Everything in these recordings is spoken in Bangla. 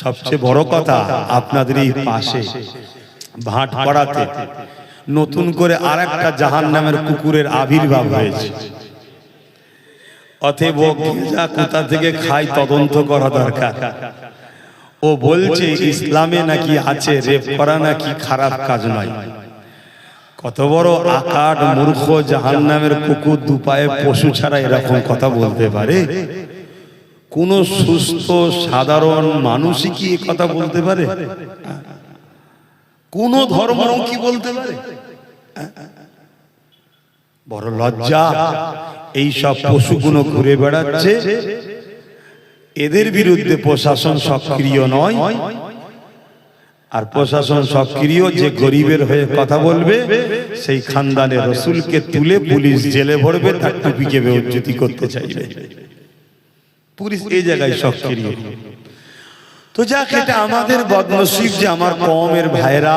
সবচেয়ে বড় কথা আপনাদের এই পাশে। ভাট পড়াতে নতুন করে আর একটা জাহান নামের কুকুরের আবির্ভাব হয়েছে। অতএব গেঁজা কোথা থেকে খায় তদন্ত করা দরকার। ও বলছে ইসলামে নাকি আছে রেপ করা নাকি খারাপ কাজ নয়। কত বড় আকাট মূর্খ জাহান নামের কুকুর দুপায়ে পশু ছাড়া এরকম কথা বলতে পারে? কোন সুস্থ, সাধারণ মানুষই কি কথা বলতে পারে? কোন ধর্ম কি বলতে পারে? বড় লজ্জা। এই সব পশুগুলো ঘুরে বেড়াচ্ছে। এদের বিরুদ্ধে প্রশাসন সক্রিয় নয়। আর প্রশাসন সক্রিয় যে গরিবের হয়ে কথা বলবে, সেই খানদানে রসুলকে তুলে পুলিশ জেলে ভরবে, তার টুপিকে বেউজ্জতি করতে চাইবে। পুলিশ এই জায়গায় সক্রিয় তো যাক এটা আমাদের বদনসিব যে আমার কমের ভাইরা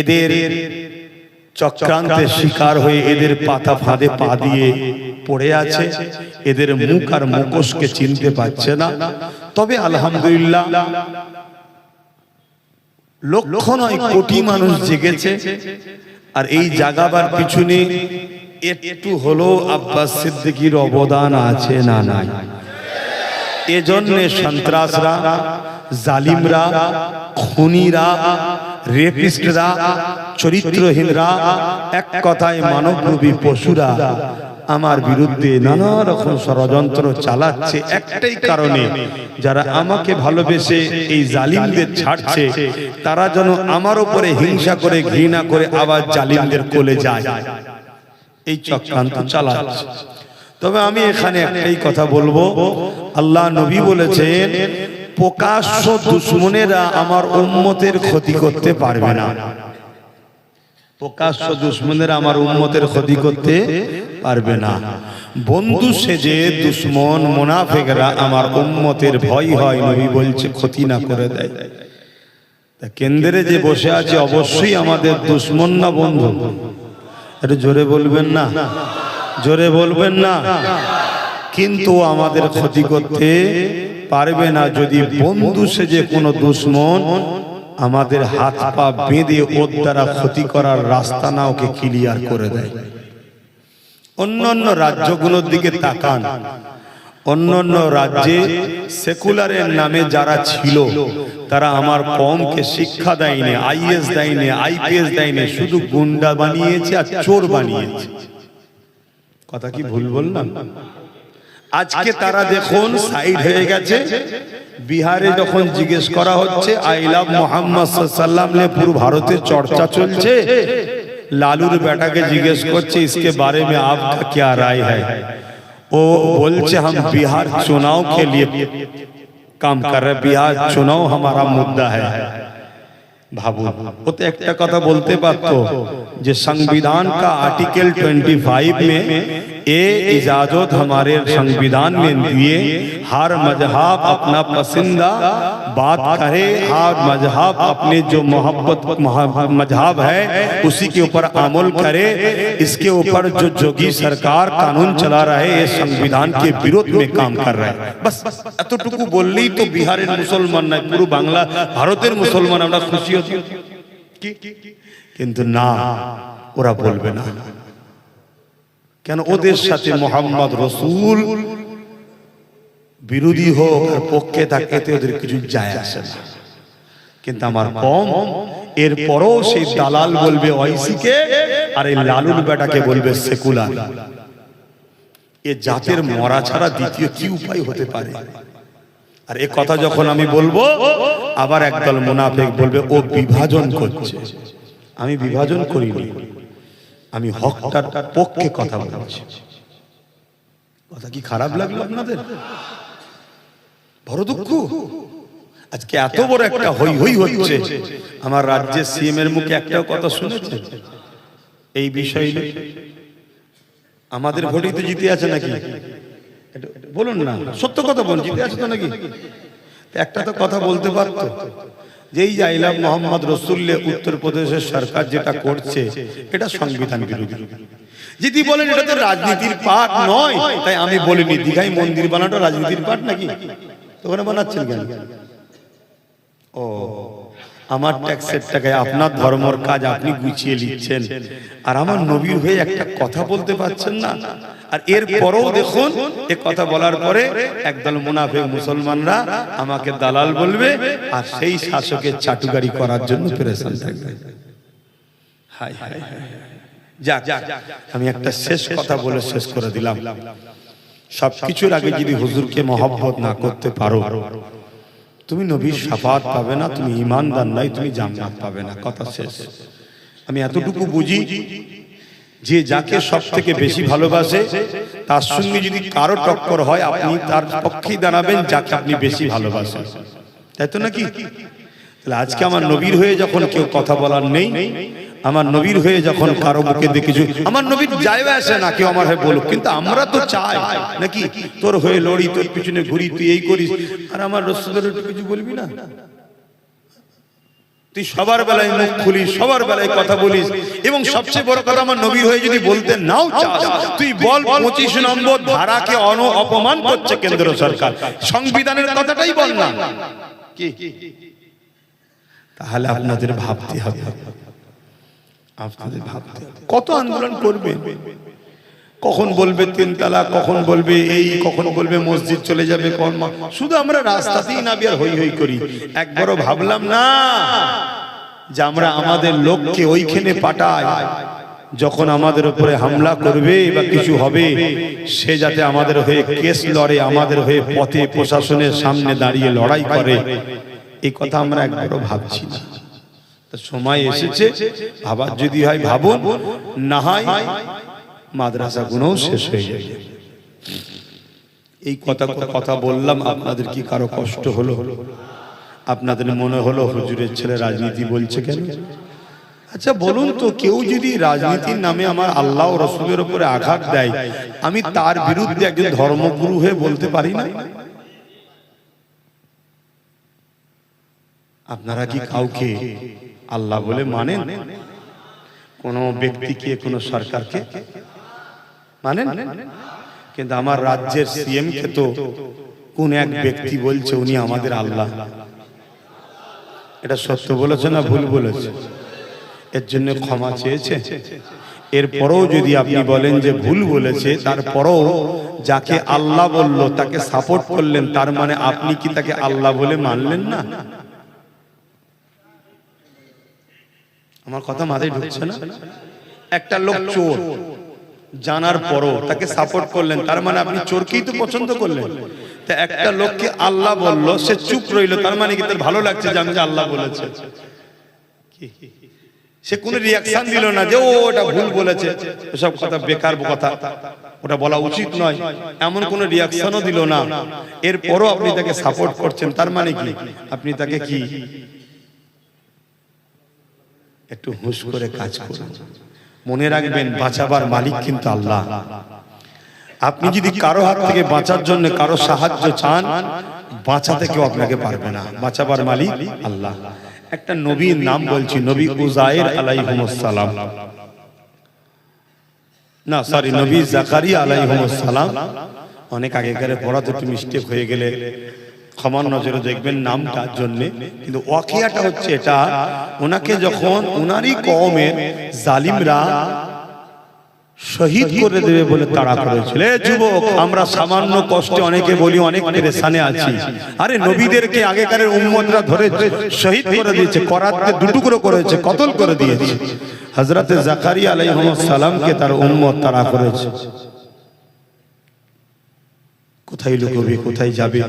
এদের চক্রান্তের শিকার হয়ে এদের পাতা ফাঁদে পা দিয়ে পড়ে আছে। এদের মুখ আর মুখোশকে চিনতে পারছে না। তবে আলহামদুলিল্লাহ লক্ষ নয় কোটি মানুষ জেগেছে। আর এই জাগাবার পিছনে একটু হলো আব্বাস সিদ্দিকির অবদান আছে না নাই। এজন্য সন্ত্রাসরা, জালিমরা, খুনিরা, রেপিস্টরা, চরিত্রহীনরা, এক কথায় মানবরূপী পশুরা আমার বিরুদ্ধে নানা রকম ষড়যন্ত্র চালাচ্ছে একটাই কারণে, যারা আমাকে ভালোবেসে এই জালিমদের ছাড়ছে, তারা যেন আমার উপরে হিংসা করে, ঘৃণা করে আবার জালিমদের কোলে যায়। এই চক্রান্ত চালাচ্ছে তবে আমি এখানে একটাই কথা বলব। আল্লাহ নবী বলেছেন প্রকাশ্য দুশ্মনেরা আমার উম্মতের ক্ষতি করতে পারবে না। প্রকাশ্য দুশ্মনেরা আমার উম্মতের ক্ষতি করতে পারবে না। বন্ধু সেজে দুশ্মন মোনাফেকরা আমার উম্মতের ভয় হয় নবী বলছে ক্ষতি না করে দেয়। তা কেন্দ্রে যে বসে আছে অবশ্যই আমাদের দুশ্মন না বন্ধু। একটু জোরে বলবেন না। জোরে বলবেন না। কিন্তু আমাদের ক্ষতি করতে পারবে না যদি বন্ধু সেজে কোনো দুশ্মন আমাদের হাত পা বেঁধে ওর দ্বারা ক্ষতি করার রাস্তা না ওকে ক্লিয়ার করে দেয়। অন্য অন্য রাজ্যগুলোর দিকে তাকান। অন্যান্য রাজ্যে সেকুলারের নামে যারা ছিল তারা আমার কমকে শিক্ষা দেয়নি আইএস দেয়নি আইপিএস দেয়নি শুধু গুন্ডা বানিয়েছে আর চোর বানিয়েছে। কথা কি ভুল বললাম? আজকে তারা দেখুন সাইড হয়ে গেছে বিহারে যখন জিজ্ঞেস করা হচ্ছে আই লাভ মোহাম্মদ সাল্লাম নিয়ে পুরো ভারতে চর্চা চলছে? লালুর বেটাকে জিজ্ঞেস করছে ইসকে বারে মে আপ কে রায় হ্যায়? वो बोलचे हम बिहार चुनाव के लिए काम कर रहे बिहार चुनाव हमारा मुद्दा है। भाबू वो तो एक कथा बोलते बात तो जो संविधान का आर्टिकल 25 में ए इजाजत हमारे संविधान में दिए हर मजहब अपना पसंदा बात करे हर मजहब अपने जो मोहब्बत मजहब है उसी के ऊपर अमल करे इसके ऊपर जो जोगी सरकार कानून चला रहे ये संविधान के विरोध में काम कर रहे हैं बस এতটুকু বললেই তো বিহারের মুসলমান নয় পুরো বাংলা ভারতের মুসলমান আমরা খুশি হচ্ছি কি কিন্তু না ওরা বলবে না কেন ওদের সাথে মোহাম্মদ রসুল বিরোধী হোক আর পক্ষে থাকে ওদের কিছু যায় আসে না। কিন্তু আমার কম এরপরও সেই দালাল বলবে ঐসিকে আর এই লালুর বেটাকে বলবে সেকুলার। এ জাতের মরা ছাড়া দ্বিতীয় কি উপায় হতে পারে? আর এ কথা যখন আমি বলব আবার একদল মুনাফেক বলবে ও বিভাজন করছে। আমি বিভাজন করিনি। আমি হকটার পক্ষে কথা বলছি। কথা কি খারাপ লাগল আপনাদের? বড় দুঃখ। আজকে এত বড় একটা হই হই হচ্ছে। আমার রাজ্যের সিএম এর মুখে একটাও কথা শুনেছে এই বিষয়? আমাদের ভোটেই তো জিতে আছে নাকি? বলুন না। সত্য কথা বলুন জিতে আছে তো নাকি? একটা তো কথা বলতে পারতো? যেই জাইলাম মোহাম্মদ রসুল্লে উত্তরপ্রদেশের সরকার যেটা করছে, এটা সংবিধান বিরোধী যদি বলেন এটা তো রাজনীতির পাঠ নয়, তাই আমি বলিনি। দীঘাই মন্দির বানানো রাজনীতির পাঠ নাকি? ওখানে বানাচ্ছেন কেন? ও, আমার ট্যাক্সের টাকায় আপনার ধর্মর কাজ আপনি গুছিয়ে নিচ্ছেন আর আমার নবীর হয়ে একটা কথা বলতে পারছেন না? আর এর পরেও দেখুন, এ কথা বলার পরে একদল মুনাফে মুসলমানরা আমাকে দালাল বলবে, আর সেই শাসকের চাটুকারি করার জন্য প্রেশান থাকবে। আমি একটা শেষ কথা বলে শেষ করে দিলাম। সবকিছুর আগে যদি হুজুরকে মহব্বত না করতে পারো, তুমি নবীর সাফাত পাবে না, তুমি ইমানদার নাই, তুমি জান্নাত পাবে না। কথা শেষ। আমি এতটুকু বুঝি যে যাকে সব থেকে বেশি ভালোবাসে তার সঙ্গে যদি কারও টক্কর হয় আপনি তার পক্ষেই দাঁড়াবেন যাকে আপনি বেশি ভালোবাসেন। তাই তো নাকি? তাহলে আজকে আমার নবীর হয়ে যখন কেউ কথা বলার নেই আমার নবীর হয়ে যখন কারও মুখে দেখেছি আমার নবীর যায় আসে না কেউ আমার হয়ে বলুক কিন্তু আমরা তো চাই নাকি? তোর হয়ে লড়ি তোর পিছনে ঘুরি তুই এই করিস। আর আমার রসুলের কিছু বলবি না? তুই সবার বেলায় মুখ খুলিস, সবার বেলায় কথা বলিস। এবং সবচেয়ে বড় কথা আমার নবীর হয়ে যদি বলতে নাও চাস, তুই বল পঁচিশ নম্বর ধারাকে অন অপমান করছে কেন্দ্র সরকার। সংবিধানের কথাটাই বল না। তাহলে আপনাদের ভাবতে হবে। আপনাদের ভাবতে। কত আন্দোলন করবে? কখন বলবে তিন তালা, কখন বলবে এই, কখন বলবে মসজিদ চলে যাবে, কখন শুধু আমরা রাস্তাতেই না, বিয়ার হই হই করি। একবারও ভাবলাম না যে আমরা আমাদের লোককে ওইখানে পাঠাই। যখন আমাদের উপরে হামলা করবে বা কিছু হবে, সে যাতে আমাদের হয়ে কেস লড়ে, আমাদের হয়ে পথে প্রশাসনের সামনে দাঁড়িয়ে লড়াই করে। এই কথা আমরা একবারও ভাবছি না। সময় এসেছে, আবার যদি হয় ভাবুন, না হয় মাদ্রাসা গুণও শেষ হয়ে যায়। এই কথা কথা বললাম, আপনাদের কি কারও কষ্ট হলো? আপনাদের মনে হলো হুজুরের ছেলে রাজনীতি বলছে কেন? আচ্ছা বলুন তো, কেউ যদি রাজনীতির নামে আমার আল্লাহ রসুলের উপরে আঘাত দেয়, আমি তার বিরুদ্ধে একজন ধর্মগুরু হয়ে বলতে পারি না? আপনারা কি কাউকে আল্লাহ বলে মানেন? কোন ব্যক্তিকে কোন সরকারকে? মানেন? কিন্তু আমার রাজ্যের সিএম কে তো কোন এক ব্যক্তি বলছে উনি আমাদের আল্লাহ। এটা সত্য বলেছে না ভুল বলেছে? এর জন্য ক্ষমা চেয়েছে? এরপরেও যদি আপনি বলেন যে ভুল বলেছে, তারপরেও যাকে আল্লাহ বলল, তাকে সাপোর্ট করলেন, তার মানে আপনি কি তাকে আল্লাহ বলে মানলেন না? আমার কথা মাথায় ঢুকছে না? একটা লোক চোর। জানার পরও তাকে সাপোর্ট করলেন। তার মানে আপনি চোরকেই তো পছন্দ করলেন। তা একটা লোককে আল্লাহ বলল সে চুপ রইল। তার মানে কি তার ভালো লাগছে যে আমি যে আল্লাহ বলেছে? সে কোনো রিয়াকশন দিল না যে ও ওটা ভুল বলেছে। এসব কথা বেকার কথা। ওটা বলা উচিত নয়। এমন কোন রিয়াকশনও দিল না। এরপরও আপনি তাকে সাপোর্ট করছেন। তার মানে কি? আপনি তাকে কি? একটু হুঁশ করে কাজ করুন। মনে রাখবেন বাঁচাবার মালিক কিন্তু আল্লাহ। আপনি যদি কারও হাত থেকে বাঁচার জন্য কারও সাহায্য চান বাঁচাতে কেউ আপনাকে পারবে না। বাঁচাবার মালিক আল্লাহ। একটা নবীর নাম বলছি নবী উজায়ের আলাইহিমুসসালাম। না সরি নবী জাকারিয়া আলাইহিমুসসালাম। অনেক আগেকারে পড়াতে একটু মিস্টেক হয়ে গেলে ক্ষমার নজরে দেখবেন নাম নামটার জন্য। কিন্তু ওয়াকিয়াটা হচ্ছে এটা, ওনাকে যখন ওনারই কওমের জালিমরা শহীদ করে দেবে বলে তাড়া করেছিল। যুবক, আমরা সামান্য কষ্টে অনেকে বলি, অনেক পেরেশানে আছি। আরে নবীদেরকে আগেকারের উম্মতরা ধরে শহীদ করে দিয়েছে করাতে দুটুকরো করেছে, কতল করে দিয়েছে। হজরতে জাকারিয়া আলাইহিস সালামকে তার উম্মত তাড়া করেছে। কোথায় লুকোবে, কোথায় যাবে,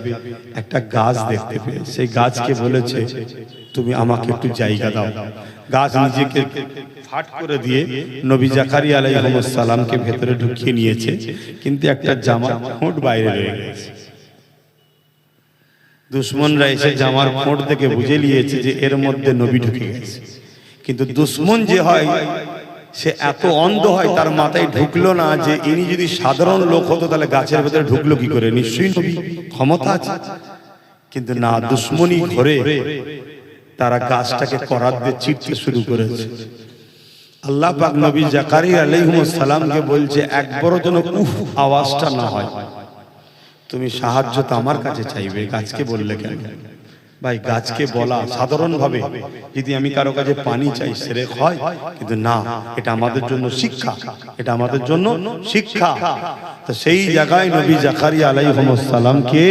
একটা গাছ দেখতে পেয়ে। সেই গাছকে বলেছে, তুমি আমাকে একটু জায়গা দাও। গাছ নিজেকে ফাট করে দিয়ে নবী জাকারি আলাইহিস সালামকে ভেতরে ঢুকিয়ে নিয়েছে, কিন্তু একটা জামা ফোঁট বাইরে রয়ে গেছে। দুশ্মনরা এসে জামার ফোঁট দেখে বুঝে নিয়েছে যে এর মধ্যে নবী ঢুকে গেছে। কিন্তু দুশ্মন যে হয় সে এত অন্ধ হয় তার মাথায় ঢুকলো না যে ইনি যদি সাধারণ লোক হতো তাহলে গাছের ভেতরে ঢুকলো কি করে? নিশ্চয়ই নবী ক্ষমতা আছে। কিন্তু না দুশ্মনী ঘরে তারা গাছটাকে করার দিয়ে চিপতে শুরু করেছে। আল্লাহ পাক নবী জাকারি আলাইহিস সালামকে বলছে একবারও যেন উফ আওয়াজটা না হয়। তুমি সাহায্য তো আমার কাছে চাইবে গাছকে বললে কেন? ভাই গাছকে বলা সাধারণভাবে যদি আমি কারও কাছে পানি চাই সেরে হয় কিন্তু না এটা আমাদের জন্য শিক্ষা এটা আমাদের জন্য শিক্ষা। তো সেই জায়গায় নবী জাকারিয়া আলাইহিসসালামকে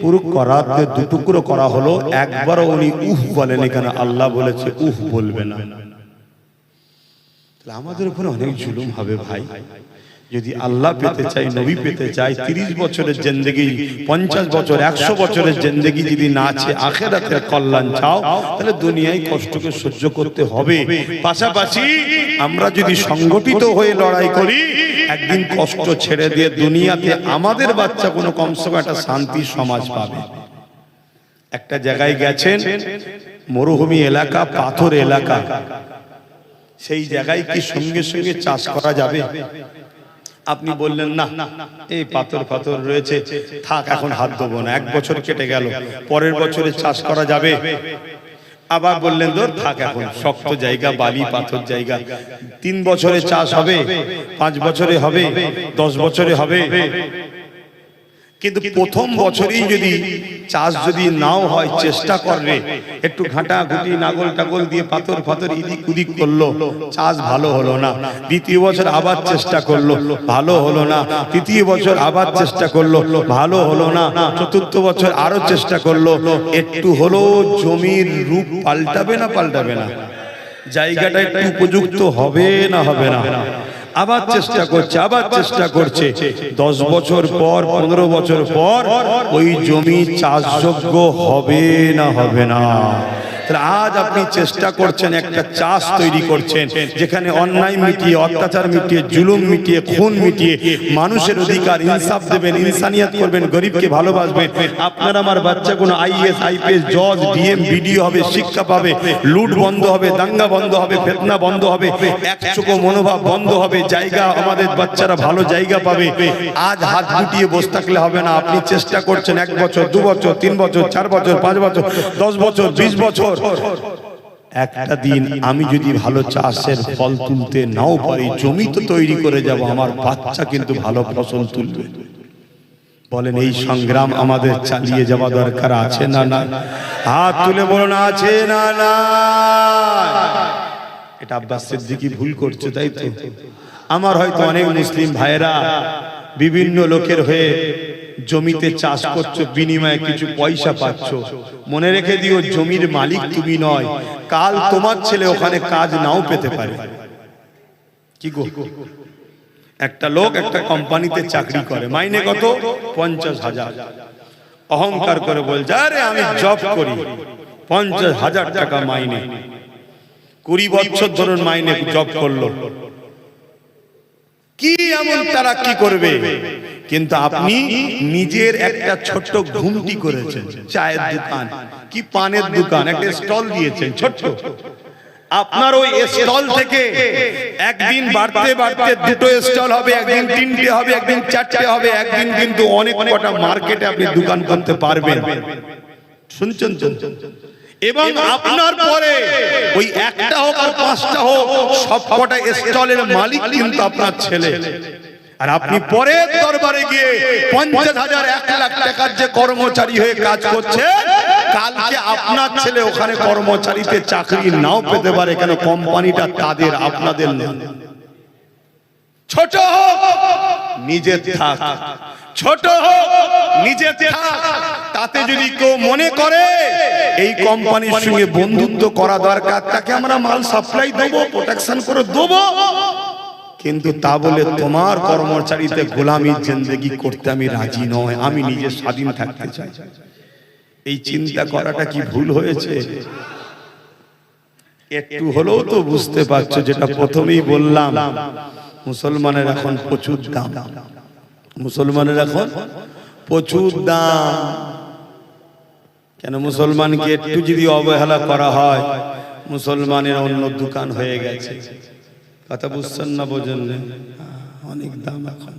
পুরো করাতে দুটুকরো করা হলো। একবারও উনি উহ বলেন এখানে আল্লাহ বলেছে উহ বলবে না। আমাদের উপরে অনেক জুলুম হবে ভাই। যদি আল্লাহ পেতে চাই নবী পেতে চাই তিরিশ বছরের জেন্দেগি পঞ্চাশ বছর একশো বছরের জেন্দেগি যদি না আছে আখেরাতের কল্যাণ চাও তাহলে দুনিয়ায় কষ্টকে সহ্য করতে হবে। পাশাপাশি আমরা যদি সংগঠিত হয়ে লড়াই করি একদিন কষ্ট ছেড়ে দিয়ে দুনিয়াতে আমাদের বাচ্চা কোনো কমসে কম একটা শান্তি সমাজ পাবে। একটা জায়গায় গেছেন মরুভূমি এলাকা পাথর এলাকা। সেই জায়গায় কি সঙ্গে সঙ্গে চাষ করা যাবে? আপনি বললেন, না, এই পাথর পাথর রয়েছে, থাক, এখন হাত দেবো না, এক বছর কেটে গেল, পরের বছরে চাষ করা যাবে। আবার বললেন, ধর, থাক এখন, শক্ত জায়গা, বালি, পাথর জায়গা, তিন বছরে চাষ হবে, পাঁচ বছরে হবে, দশ বছরে হবে কিন্তু প্রথম বছরেই যদি চাষ যদি নাও হয় চেষ্টা করবে। একটু ঘাটা ঘুটি নাগল টাগল দিয়ে পাথর ফাথর ইদিক উদিক করল। চাষ ভালো হলো না। দ্বিতীয় বছর আবার চেষ্টা করল। ভালো হলো না। তৃতীয় বছর আবার চেষ্টা করল। ভালো হলো না। চতুর্থ বছর আরও চেষ্টা করল। একটু হলো জমির রূপ পাল্টাবে না পাল্টাবে না। জায়গাটা একটু উপযুক্ত হবে না। হবে না। আবার চেষ্টা করছে আবার চেষ্টা করছে। দশ বছর পর পনেরো বছর পর ওই জমি চাষযোগ্য হবে না। হবে না। তাহলে আজ আপনি চেষ্টা করছেন একটা চাষ তৈরি করছেন, যেখানে অন্যায় মিটিয়ে, অত্যাচার মিটিয়ে, জুলুম মিটিয়ে, খুন মিটিয়ে মানুষের অধিকার ইনসাফ দেবেন, ইনসানিয়াত করবেন, গরিবকে ভালোবাসবেন। আপনার আমার বাচ্চা কোনো আইএস, আইপিএস, জজ, ডিএম, বিডিও হবে, শিক্ষা পাবে, লুট বন্ধ হবে, দাঙ্গা বন্ধ হবে, ফেতনা বন্ধ হবে একচোখো মনোভাব বন্ধ হবে, জায়গা আমাদের বাচ্চারা ভালো জায়গা পাবে। আজ হাত গুটিয়ে বসে থাকলে হবে না, আপনি চেষ্টা করছেন এক বছর, দু বছর, তিন বছর, চার বছর, পাঁচ বছর, দশ বছর, বিশ বছর একটা দিন আমি যদি ভালো চাষের ফল তুলতে নাও পারি, জমি তো তৈরি করে যাব, আমার বাচ্চা কিন্তু ভালো ফসল তুলবে। বলেন, এই সংগ্রাম আমাদের চালিয়ে যাওয়া দরকার আছে না না? হাত তুলে বলুন, আছে না না? এটা আব্বাস সিদ্দিকি ভুল করছে, তাই তো? আমার হয়তো অনেক মুসলিম ভাইরা বিভিন্ন লোকের হয়ে জমিতে চাষ করছ, বিনিময়ে কিছু পয়সা পাচ্ছ। মনে রেখে দিও, জমির মালিক তুমি নয়। কাল তোমার ছেলে ওখানে কাজ নাও পেতে পারে। কি গো? একটা লোক একটা কোম্পানিতে চাকরি করে, মাইনে কত? পঞ্চাশ হাজার। অহংকার করে বলছে, আরে, আমি জব করি। পঞ্চাশ হাজার টাকা মাইনে। কুড়ি বছর ধরুন মাইনে জব করল। কি এমন তারা কি করবে? কিন্তু আপনি নিজের একটা ছোট্ট ঘুমটি করেছেন চায়ের দোকান কি পানের দোকান একটা স্টল দিয়েছেন ছোট্ট। আপনার ওই স্টল থেকে একদিন বাড়তে বাড়তে দুটো স্টল হবে একদিন তিনটে হবে একদিন চারটে হবে একদিন কিন্তু অনেক কটা মার্কেটে আপনি দোকান করতে পারবেন। শুনছেন? এবং আপনার পরে ওই একটা হোক আর পাঁচটা হোক সব কটা স্টলের মালিক কিন্তু আপনার ছেলে। আর আপনি পরে দরবারে গিয়ে পঞ্চাশ হাজার এক লাখ টাকার যে কর্মচারী হয়ে কাজ করছে কালকে আপনার ছেলে ওখানে কর্মচারীতে চাকরি নাও পেতে পারে কেন কোম্পানিটা তাদের আপনাদের না ছোট হোক নিজে থাক। ছোট হোক নিজে থাক। তাতে যদি কেউ মনে করে এই কোম্পানির সঙ্গে বন্ধুত্ব করা দরকার তাকে আমরা মাল সাপ্লাই দেবো প্রোটেকশন করে দেবো। কিন্তু তা বলে তোমার কর্মচারীতে গোলামির জিন্দগি করতে আমি রাজি নয় আমি নিজে স্বাধীন থাকতে চাই। এই চিন্তা করাটা কি ভুল হয়েছে? একটু হলেও তো বুঝতে পারছ যেটা প্রথমেই বললাম মুসলমানের এখন প্রচুর দাম। মুসলমানের এখন প্রচুর দাম। কেন মুসলমানকে একটু যদি অবহেলা করা হয় মুসলমানের অন্য দোকান হয়ে গেছে। কথা বুঝছেন না? বোঝেন অনেক দাম এখন।